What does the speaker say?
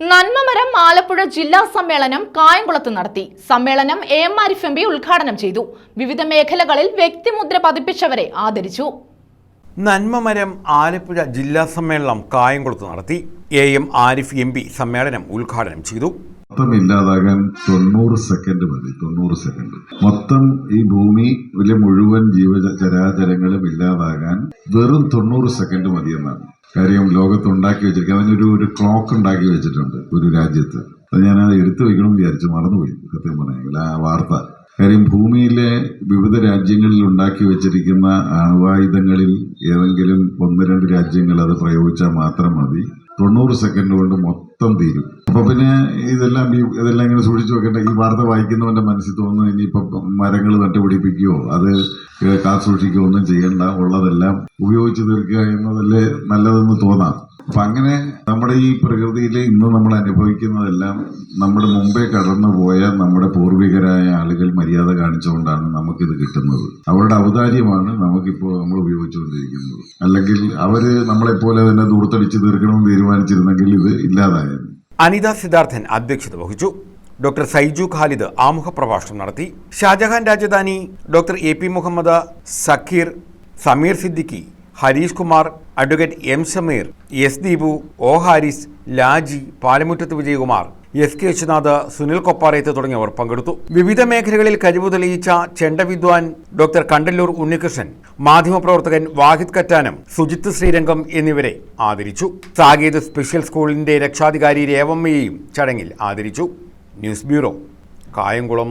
നന്മമരം ആലപ്പുഴ ജില്ലാ സമ്മേളനം കായംകുളത്ത് നടത്തി. സമ്മേളനം A M Arif M P ഉദ്ഘാടനം ചെയ്തു. വിവിധ മേഖലകളിൽ വ്യക്തിമുദ്ര പതിപ്പിച്ചവരെ ആദരിച്ചു. നന്മമരം ആലപ്പുഴ ജില്ലാ സമ്മേളനം കായംകുളത്ത് നടത്തി. A M Arif M P സമ്മേളനം ഉദ്ഘാടനം ചെയ്തു. മൊത്തം ഇല്ലാതാകാൻ തൊണ്ണൂറ് സെക്കൻഡ് മതി തൊണ്ണൂറ് സെക്കൻഡ് മൊത്തം ഈ ഭൂമി വലിയ മുഴുവൻ ജീവചരാചരങ്ങളും ഇല്ലാതാകാൻ വെറും തൊണ്ണൂറ് സെക്കൻഡ് മതി എന്നാണ് കാര്യം ലോകത്ത് ഉണ്ടാക്കി വെച്ചിരിക്കുന്നത് അതിനൊരു ഒരു ക്ലോക്ക് ഉണ്ടാക്കി വെച്ചിട്ടുണ്ട് ഒരു രാജ്യത്ത്. അത് ഞാൻ അത് എടുത്തു വെക്കണമെന്ന് വിചാരിച്ചു മറന്നുപോയി സത്യം പറഞ്ഞെങ്കിൽ ആ വാർത്ത. കാര്യം ഭൂമിയിലെ വിവിധ രാജ്യങ്ങളിൽ ഉണ്ടാക്കി വെച്ചിരിക്കുന്ന അണുവായുധങ്ങളിൽ ഏതെങ്കിലും ഒന്ന് രണ്ട് രാജ്യങ്ങൾ അത് പ്രയോഗിച്ചാൽ മാത്രം മതി. തൊണ്ണൂറ് സെക്കൻഡ് കൊണ്ട് മൊത്തം തീരും. അപ്പൊ പിന്നെ ഇതെല്ലാം ഇതെല്ലാം ഇങ്ങനെ സൂക്ഷിച്ചു വെക്കേണ്ട ഈ വാർത്ത വായിക്കുന്നവന്റെ മനസ്സിൽ തോന്നുന്നു ഇനിയിപ്പം മരങ്ങൾ നട്ടുപിടിപ്പിക്കുകയോ അത് കാത്തു സൂക്ഷിക്കുകയോ ഒന്നും ചെയ്യണ്ട. ഉള്ളതെല്ലാം ഉപയോഗിച്ച് തീർക്കുക എന്നതല്ലേ നല്ലതെന്ന് തോന്നാം. അപ്പൊ അങ്ങനെ നമ്മുടെ ഈ പ്രകൃതിയിൽ ഇന്ന് നമ്മൾ അനുഭവിക്കുന്നതെല്ലാം നമ്മുടെ മുമ്പേ കടന്നു പോയ നമ്മുടെ പൂർവികരായ ആളുകൾ മര്യാദ കാണിച്ചുകൊണ്ടാണ് നമുക്കിത് കിട്ടുന്നത്. അവരുടെ ഔദാര്യമാണ് നമുക്കിപ്പോൾ നമ്മൾ ഉപയോഗിച്ചുകൊണ്ടിരിക്കുന്നത്. അല്ലെങ്കിൽ അവർ നമ്മളെപ്പോലെ തന്നെ ദൂർത്തടിച്ച് തീർക്കണമെന്ന് തീരുമാനിച്ചിരുന്നെങ്കിൽ ഇത് ഇല്ലാതായിരുന്നു. അനിത സിദ്ധാർത്ഥൻ അധ്യക്ഷത വഹിച്ചു. ഡോക്ടർ സൈജു ഖാലിദ് ആമുഖ പ്രഭാഷണം നടത്തി. Shajahan Rajdhani doctor A P Muhammad Sakkeer Sameer Siddiqui Harish Kumar advocate M Sameer S Deepu O Haris Laji Palamuttath Vijayakumar S K Viswanath Sunil Kopparayath തുടങ്ങിയവർ പങ്കെടുത്തു. വിവിധ മേഖലകളിൽ കഴിവ് തെളിയിച്ച ചെണ്ടവിദ്വാൻ ഡോക്ടർ കണ്ടല്ലൂർ ഉണ്ണികൃഷ്ണൻ മാധ്യമപ്രവർത്തകൻ വാഹിദ് കറ്റാനം സുജിത്ത് ശ്രീരംഗം എന്നിവരെ ആദരിച്ചു. സാകേത് സ്പെഷ്യൽ സ്കൂളിന്റെ രക്ഷാധികാരി രേവമ്മയെയും ചടങ്ങിൽ ആദരിച്ചു. News bureau Kayamkulam.